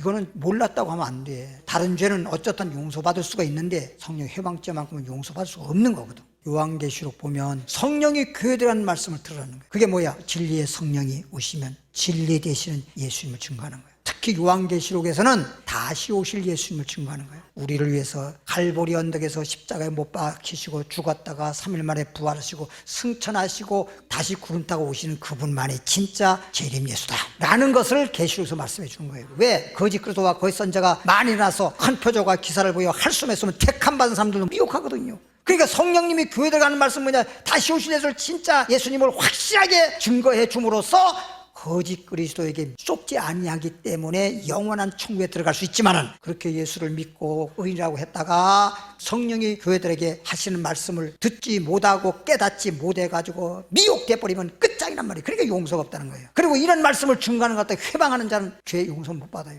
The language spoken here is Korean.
이거는 몰랐다고 하면 안 돼. 다른 죄는 어쨌든 용서받을 수가 있는데 성령 해방죄만큼은 용서받을 수가 없는 거거든. 요한계시록 보면 성령이 교회들하는 말씀을 들으라는 거예요. 그게 뭐야? 진리의 성령이 오시면 진리 되시는 예수님을 증거하는 거예요. 특히 요한계시록에서는 다시 오실 예수님을 증거하는 거예요. 우리를 위해서 갈보리 언덕에서 십자가에 못 박히시고 죽었다가 3일 만에 부활하시고 승천하시고 다시 구름 타고 오시는 그분만이 진짜 재림 예수다. 라는 것을 계시록에서 말씀해 주는 거예요. 왜? 거짓 그리스도와 거짓 선자가 많이 나서 큰 표적과 기사를 보여 할수 없으면 택함 받은 사람들도 미혹하거든요. 그러니까 성령님이 교회 들어가는 말씀 뭐냐 다시 오실 예수를 진짜 예수님을 확실하게 증거해 줌으로써 거짓 그리스도에게 쏟지 아니하기 때문에 영원한 천국에 들어갈 수 있지만은 그렇게 예수를 믿고 의인이라고 했다가 성령이 교회들에게 하시는 말씀을 듣지 못하고 깨닫지 못해 가지고 미혹돼 버리면 끝장이란 말이에요. 그러니까 용서가 없다는 거예요. 그리고 이런 말씀을 증거하는 것 같다 회방하는 자는 죄 용서 못 받아요.